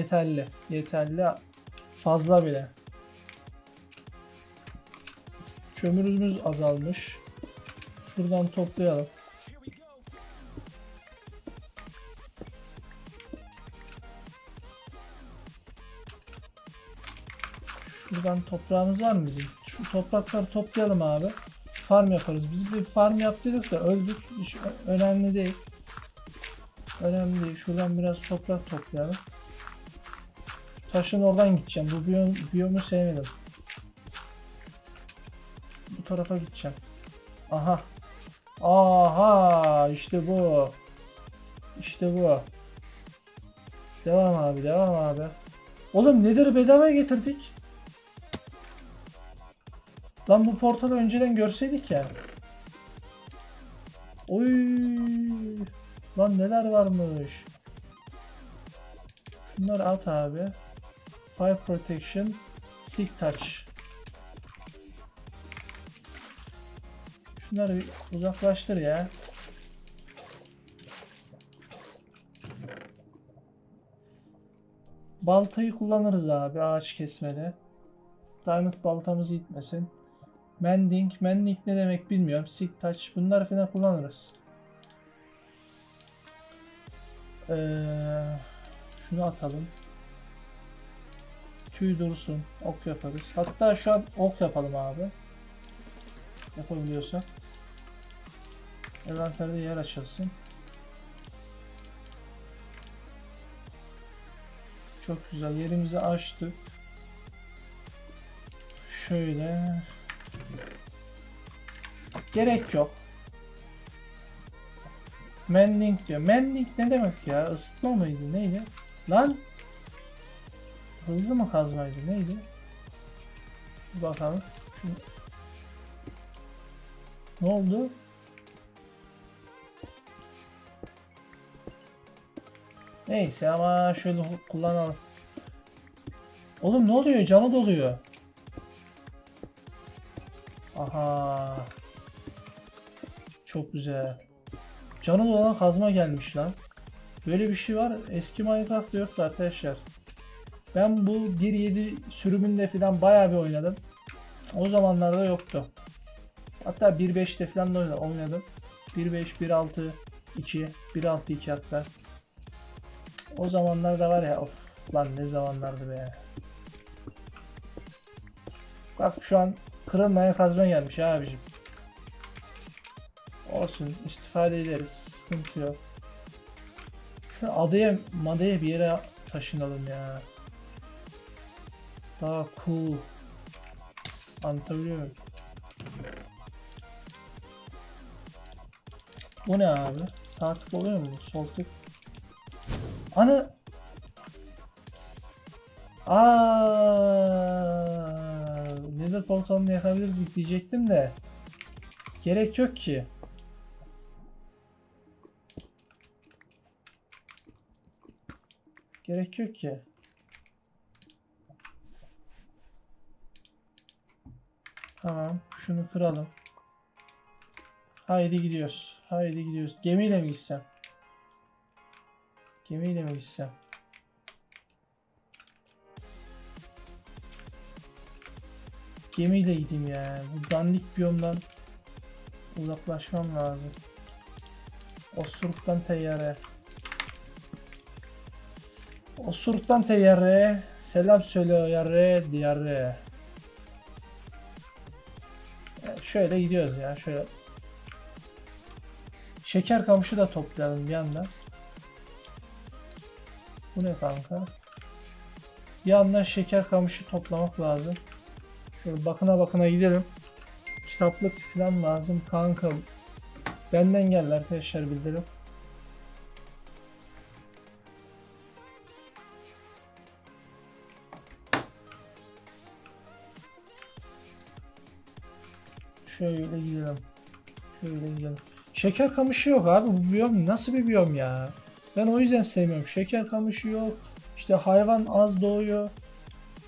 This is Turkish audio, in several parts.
Yeterli. Yeterli. Fazla bile. Kömürümüz azalmış. Şuradan toplayalım. Şuradan toprağımız var mı bizim? Şu toprakları toplayalım abi. Farm yaparız. Biz bir farm yaptıydık da öldük. Hiç önemli değil. Önemli değil. Şuradan biraz toprak toplayalım. Taşın oradan gideceğim. Bu biyom, biyomu sevmedim. Bu tarafa gideceğim. Aha. Aha işte bu. İşte bu. Devam abi devam abi. Oğlum nedir bedava getirdik? Lan bu portalı önceden görseydik ya. Oy. Lan neler varmış. Şunları at abi. Fire Protection. Silk Touch. Şunları bir uzaklaştır ya. Baltayı kullanırız abi ağaç kesmede. Diamond baltamızı itmesin. Mending. Mending ne demek bilmiyorum. Silk Touch. Bunları falan kullanırız. Ee, şunu atalım. Tüy dursun. Ok yaparız. Hatta şu an ok yapalım abi. Yapabiliyorsak. Envanterde yer açılsın. Çok güzel. Yerimizi açtık. Şöyle. Gerek yok. Mending diyor. Mending ne demek ya? Isıtma mıydı? Neydi? Lan! Hızlı mı kazmaydı? Neydi? Bir bakalım. Şunu... Ne oldu? Neyse ama şöyle kullanalım. Oğlum ne oluyor? Canı doluyor. Aha. Çok güzel. Canı dolan kazma gelmiş lan. Böyle bir şey var. Eski Minecraft'ta yoktu arkadaşlar. Ben bu 1.7 sürümünde falan bayağı bir oynadım. O zamanlarda yoktu. Hatta 1.5'te falan da oyna- oynadım. 1.5, 1.6, 2, 1.6, 2 hatta. O zamanlarda var ya of lan ne zamanlardı be. Bak şu an kırılmayan kazma gelmiş abicim. Olsun istifade ederiz. Sıkıntı yok. Şu adaya madaya bir yere taşınalım ya. Daha cool. Anlatabiliyor? Bu ne abi? Sağ tık oluyor mu? Sol tık. Ana! Aa, Nether portalını yakabilirdik diyecektim de. Gerek yok ki. Gerek yok ki. Tamam, şunu kıralım. Haydi gidiyoruz. Haydi gidiyoruz. Gemiyle mi gitsem? Gemiyle mi gitsem? Gemiyle gideyim ya. Bu dandik biyomdan uzaklaşmam lazım. Osuruktan teyyare. Osuruktan teyyare. Selam söyle yarre diyarre. Şöyle gidiyoruz ya. Şöyle. Şeker kamışı da toplayalım bir yandan. Bu ne kanka? Bir yandan şeker kamışı toplamak lazım. Şöyle bakına bakına gidelim. Kitaplık falan lazım kanka. Benden geldi arkadaşlar bildirim. Şöyle gidelim. Şöyle gidelim. Şeker kamışı yok abi. Bu biyom nasıl bir biyom ya? Ben o yüzden sevmiyorum. Şeker kamışı yok. İşte hayvan az doğuyor.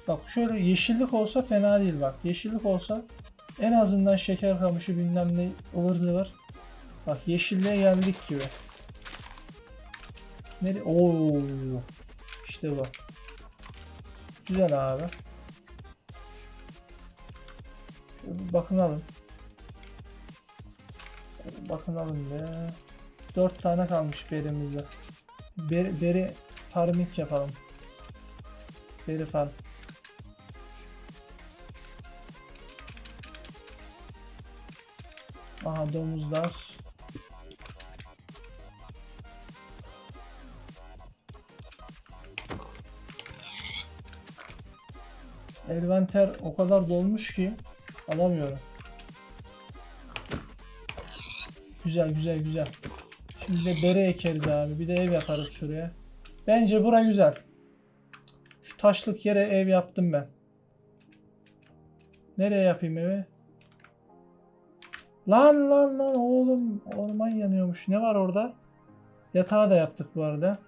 Bak şöyle yeşillik olsa fena değil bak. Yeşillik olsa en azından şeker kamışı bilmem ne ıvır zıvır. Bak yeşilliğe geldik gibi. Nere? Oo. İşte bu. Güzel abi. Şöyle bir. Bakınalım be. 4 tane kalmış berimizde. Beri, beri farming yapalım. Beri farm. Aha domuzlar. Elventer o kadar dolmuş ki alamıyorum. Güzel güzel güzel. Şimdi de bere ekeriz abi. Bir de ev yaparız şuraya. Bence bura güzel. Şu taşlık yere ev yaptım ben. Nereye yapayım evi? Lan lan lan oğlum orman yanıyormuş. Ne var orada? Yatağı da yaptık bu arada.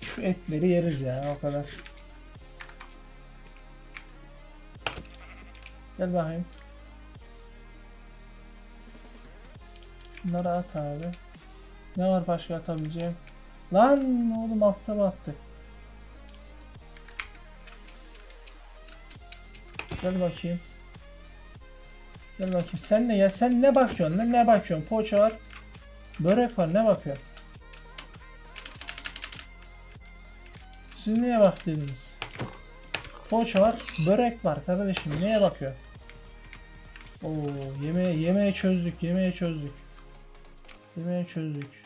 Şu etleri yeriz ya o kadar. Gel bakayım. Şunları at abi. Ne var başka atabileceğim? Lan oğlum altta battı. Gel bakayım. Gel bakayım. Sen ne ya? Sen ne bakıyorsun lan? Ne bakıyorsun? Poğaça var. Börek var. Ne bakıyorsun? Siz neye bak dediniz? Poğaça var. Börek var kardeşim. Neye bakıyor? Oo, yemeğe yemeğe çözdük. Yemeğe çözdük. Yemeğe çözdük.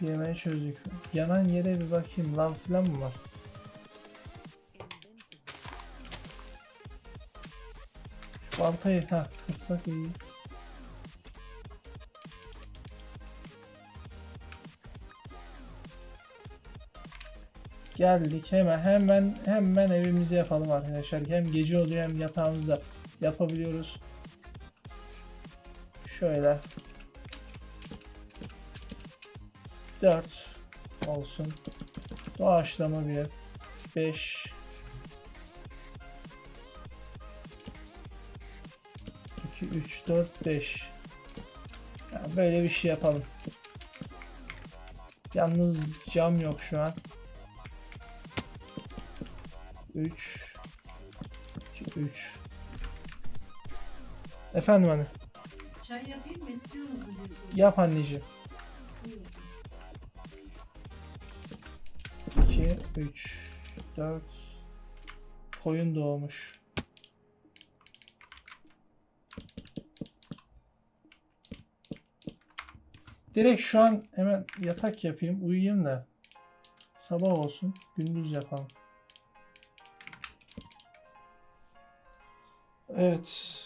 Yemeği çözdük. Yanan yere bir bakayım. Lav falan mı var? Şu baltayı ha kırsak iyi. Geldik hemen hemen hemen evimizi yapalım arkadaşlar. Hem gece oluyor hem yatağımızda yapabiliyoruz. Şöyle 4 olsun. Doğaçlama bir 5 2 3 4 5 yani böyle bir şey yapalım. Yalnız cam yok şu an. 3 2 3 Efendim anne. Çay yapayım mı istiyorsunuz mu? diye soruyorum. Yap anneciğim. Buyurun. 2, 3, 4 koyun doğmuş. Direkt şu an hemen yatak yapayım, uyuyayım da sabah olsun, gündüz yapalım. Evet.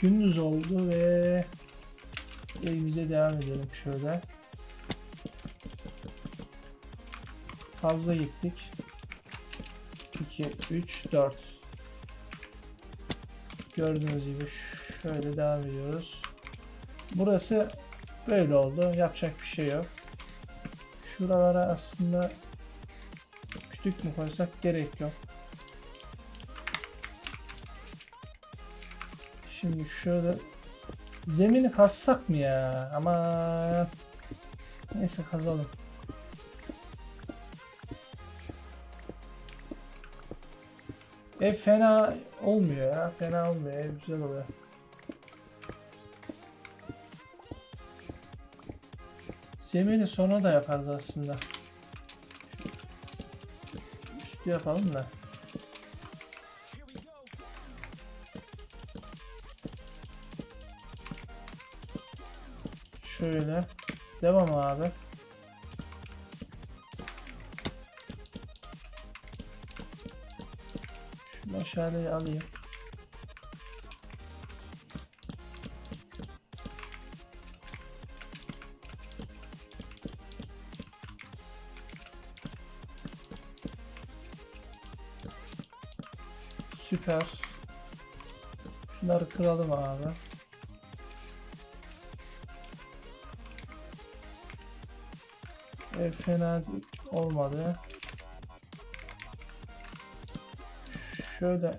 Gündüz oldu ve evimize devam edelim şöyle. Fazla gittik. 2, 3, 4. Gördüğünüz gibi şöyle devam ediyoruz. Burası böyle oldu. Yapacak bir şey yok. Şuralara aslında kütük mü koysak gerek yok. Şimdi şöyle zemini kazsak mı ya? Ama neyse kazalım. Ev fena olmuyor ya. Fena olmuyor. Ev güzel oluyor. Zemini sonra da yaparız aslında. Üstü yapalım da. Şöyle. Devam abi. Şu meşaleyi alayım. Süper. Şunları kıralım abi. Ev fena olmadı. şöyle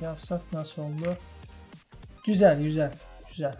yapsak nasıl oldu? Güzel güzel güzel.